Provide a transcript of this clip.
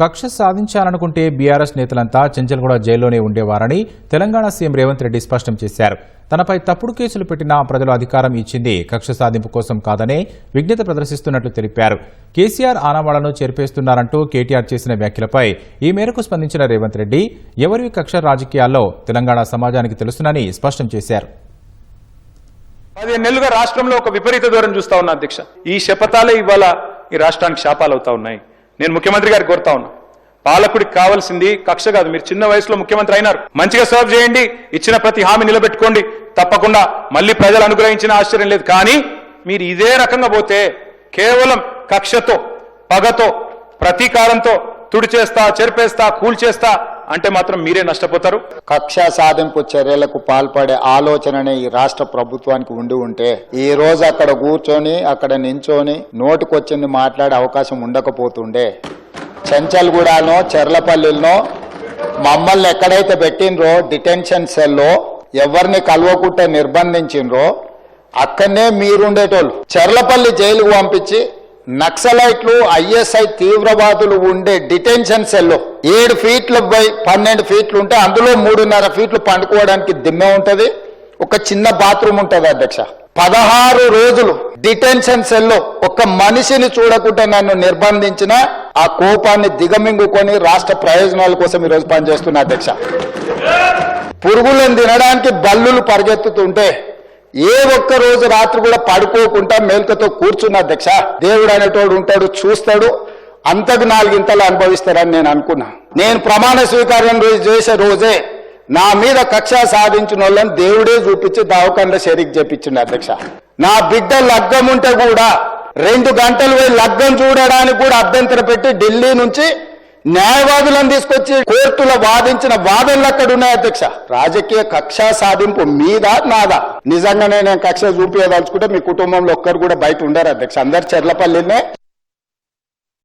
కక్ష సాధించాలనుకుంటే బీఆర్ఎస్ నేతలంతా చెంచల్గూడ జైల్లోనే ఉండేవారని తెలంగాణ సీఎం రేవంత్ రెడ్డి స్పష్టం చేశారు. తనపై తప్పుడు కేసులు పెట్టినా ప్రజలు అధికారం ఇచ్చింది కక్ష సాధింపు కోసం కాదనే విజ్ఞత ప్రదర్శిస్తున్నట్లు తెలిపారు. కేసీఆర్ ఆనవాళ్ళను చేర్పేస్తున్నారంటూ కేటీఆర్ చేసిన వ్యాఖ్యలపై ఈ మేరకు స్పందించిన రేవంత్ రెడ్డి ఎవరివి కక్ష రాజకీయాల్లో తెలంగాణ సమాజానికి తెలుసునని స్పష్టం చేశారు. పదిహేను నెలలుగా రాష్ట్రంలో ఒక విపరీత దూరం చూస్తా ఉన్నా అధ్యక్ష. ఈ శపథాలే ఇవాళ ఈ రాష్ట్రానికి శాపాలు అవుతా ఉన్నాయి. నేను ముఖ్యమంత్రి గారికి కోరుతా ఉన్నా. పాలకుడికి కావాల్సింది కక్ష కాదు. మీరు చిన్న వయసులో ముఖ్యమంత్రి అయినారు. మంచిగా సర్వ్ చేయండి. ఇచ్చిన ప్రతి హామీ నిలబెట్టుకోండి. తప్పకుండా మళ్ళీ ప్రజలు అనుగ్రహించిన ఆశ్చర్యం లేదు. కానీ మీరు ఇదే రకంగా పోతే కేవలం కక్షతో పగతో ప్రతీకారంతో తుడిచేస్తా చెరిపేస్తా కూల్చేస్తా అంటే మాత్రం మీరే నష్టపోతారు. కక్ష సాధింపు చర్యలకు పాల్పడే ఆలోచననే ఈ రాష్ట్ర ప్రభుత్వానికి ఉండి ఉంటే ఈ రోజు అక్కడ కూర్చొని అక్కడ నించొని నోటికొచ్చింది మాట్లాడే అవకాశం ఉండకపోతుండే. చెంచల్గూడనో చెర్లపల్లిలో మమ్మల్ని ఎక్కడైతే పెట్టినరో డిటెన్షన్ సెల్లో ఎవరిని కలవకుండా నిర్బంధించిండ్రో అక్కడనే మీరుండేటోళ్ళు. చెర్లపల్లి జైలుకు పంపించి నక్సలైట్లు ఐఎస్ఐ తీవ్రవాదులు ఉండే డిటెన్షన్ సెల్లో ఏడు ఫీట్లు బై పన్నెండు ఫీట్లు ఉంటే అందులో మూడున్నర ఫీట్లు పండుకోవడానికి దిమ్మె ఉంటది ఒక చిన్న బాత్రూమ్ ఉంటది అధ్యక్ష. పదహారు రోజులు డిటెన్షన్ సెల్లో ఒక మనిషిని చూడకుండా నన్ను నిర్బంధించిన ఆ కోపాన్ని దిగమింగుకొని రాష్ట్ర ప్రయోజనాల కోసం ఈరోజు పనిచేస్తున్నా అధ్యక్ష. పురుగులను తినడానికి బల్లులు పరిగెత్తుతుంటే ఏ ఒక్క రోజు రాత్రి కూడా పడుకోకుండా మేల్కతో కూర్చున్న అధ్యక్ష దేవుడు అనేటోడు ఉంటాడు చూస్తాడు. అంతకు నాలుగింతలు అనుభవిస్తారని నేను అనుకున్నా. నేను ప్రమాణ స్వీకారం రోజు చేసే రోజే నా మీద కక్ష సాధించిన వాళ్ళని దేవుడే చూపించి దావకండ షరీక్ చెప్పించిండు అధ్యక్ష. నా బిడ్డ లగ్గం ఉంటే కూడా రెండు గంటలు పోయి లగ్గం చూడడానికి కూడా అభ్యంతర పెట్టి ఢిల్లీ నుంచి న్యాయవాదులను తీసుకొచ్చి కోర్టులో వాదించిన వాదనలు అక్కడ ఉన్నాయి అధ్యక్ష? రాజకీయ కక్ష సాధింపు మీద నాదా? నిజంగానే నేను కక్ష చూపించదలుచుకుంటే మీ కుటుంబంలో ఒక్కరు కూడా బయట ఉండరు అధ్యక్ష. అందరు చెర్లపల్లినే